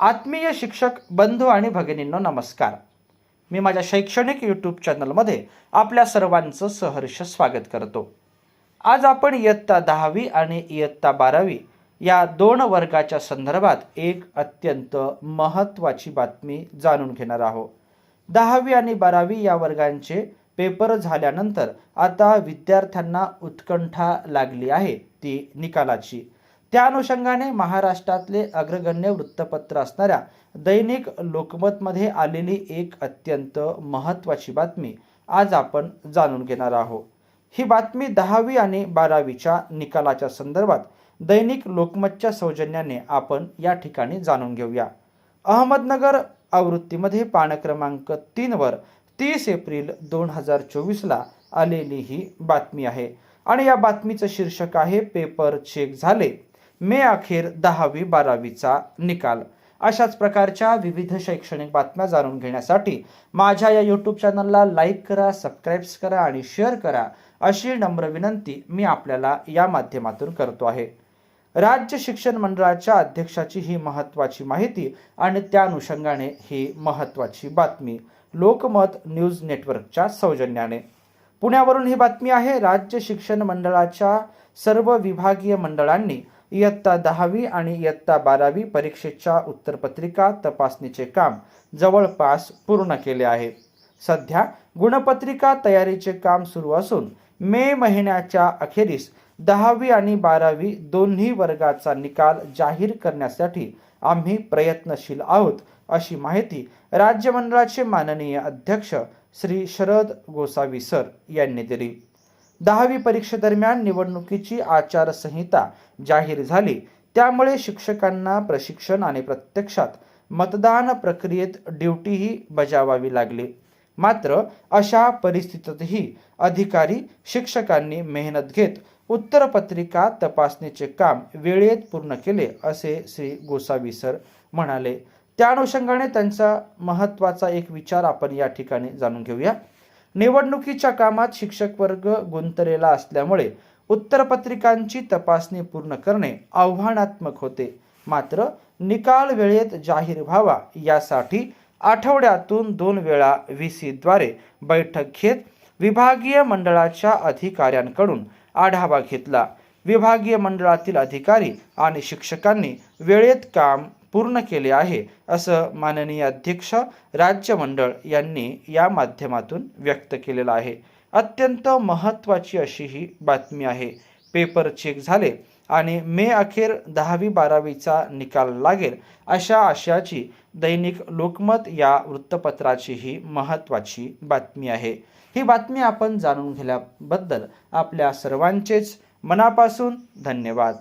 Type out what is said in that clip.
आत्मीय शिक्षक बंधू आणि भगिनींनो नमस्कार. मी माझ्या शैक्षणिक यूट्यूब चॅनलमध्ये आपल्या सर्वांचं सहर्ष स्वागत करतो. आज आपण इयत्ता दहावी आणि इयत्ता बारावी या दोन वर्गाच्या संदर्भात एक अत्यंत महत्त्वाची बातमी जाणून घेणार आहोत. दहावी आणि बारावी या वर्गांचे पेपर झाल्यानंतर आता विद्यार्थ्यांना उत्कंठा लागली आहे ती निकालाची. त्या अनुषंगाने महाराष्ट्रातले अग्रगण्य वृत्तपत्र असणाऱ्या दैनिक लोकमतमध्ये आलेली एक अत्यंत महत्त्वाची बातमी आज आपण जाणून घेणार आहोत. ही बातमी दहावी आणि बारावीच्या निकालाच्या संदर्भात दैनिक लोकमतच्या सौजन्याने आपण या ठिकाणी जाणून घेऊया. अहमदनगर आवृत्तीमध्ये पान क्रमांक तीनवर तीस एप्रिल दोन हजार चोवीसला आलेली ही बातमी आहे. आणि या बातमीचं शीर्षक आहे पेपर चेक झाले. मे अखेर दहावी बारावीचा निकाल. अशाच प्रकारच्या विविध शैक्षणिक बातम्या जाणून घेण्यासाठी माझ्या या यूट्यूब चॅनलला लाईक करा सबस्क्राईब्स करा आणि शेअर करा अशी नम्र विनंती मी आपल्याला या माध्यमातून करतो आहे. राज्य शिक्षण मंडळाच्या अध्यक्षाची ही महत्त्वाची माहिती आणि त्या अनुषंगाने ही महत्त्वाची बातमी. लोकमत न्यूज नेटवर्कच्या सौजन्याने. पुण्यावरून ही बातमी आहे राज्य शिक्षण मंडळाच्या सर्व विभागीय मंडळांनी इयत्ता दहावी आणि इयत्ता बारावी परीक्षेच्या उत्तरपत्रिका तपासणीचे काम जवळपास पूर्ण केले आहे. सध्या गुणपत्रिका तयारीचे काम सुरू असून मे महिन्याच्या अखेरीस दहावी आणि बारावी दोन्ही वर्गाचा निकाल जाहीर करण्यासाठी आम्ही प्रयत्नशील आहोत अशी माहिती राज्य मंडळाचे माननीय अध्यक्ष श्री शरद गोसावी सर यांनी दिली. दहावी परीक्षेदरम्यान निवडणुकीची आचारसंहिता जाहीर झाली. त्यामुळे शिक्षकांना प्रशिक्षण आणि प्रत्यक्षात मतदान प्रक्रियेत ड्युटीही बजावावी लागली. मात्र अशा परिस्थितीतही अधिकारी शिक्षकांनी मेहनत घेत उत्तरपत्रिका तपासणीचे काम वेळेत पूर्ण केले असे श्री गोसावी सर म्हणाले. त्या अनुषंगाने त्यांचा महत्त्वाचा एक विचार आपण या ठिकाणी जाणून घेऊया. निवडणुकीच्या कामात शिक्षक वर्ग गुंतलेला असल्यामुळे उत्तरपत्रिकांची तपासणी पूर्ण करणे आव्हानात्मक होते. मात्र निकाल वेळेत जाहीर व्हावा यासाठी आठवड्यातून दोन वेळा व्ही सीद्वारे बैठक घेत विभागीय मंडळाच्या अधिकाऱ्यांकडून आढावा घेतला. विभागीय मंडळातील अधिकारी आणि शिक्षकांनी वेळेत काम पूर्ण केले आहे असं माननीय अध्यक्ष राज्यमंडळ यांनी या माध्यमातून व्यक्त केलेलं आहे. अत्यंत महत्त्वाची अशी ही बातमी आहे. पेपर चेक झाले आणि मे अखेर दहावी बारावीचा निकाल लागेल अशा आशयाची दैनिक लोकमत या वृत्तपत्राची ही महत्त्वाची बातमी आहे. ही बातमी आपण जाणून घेण्याबद्दल आपल्या सर्वांचेच मनापासून धन्यवाद.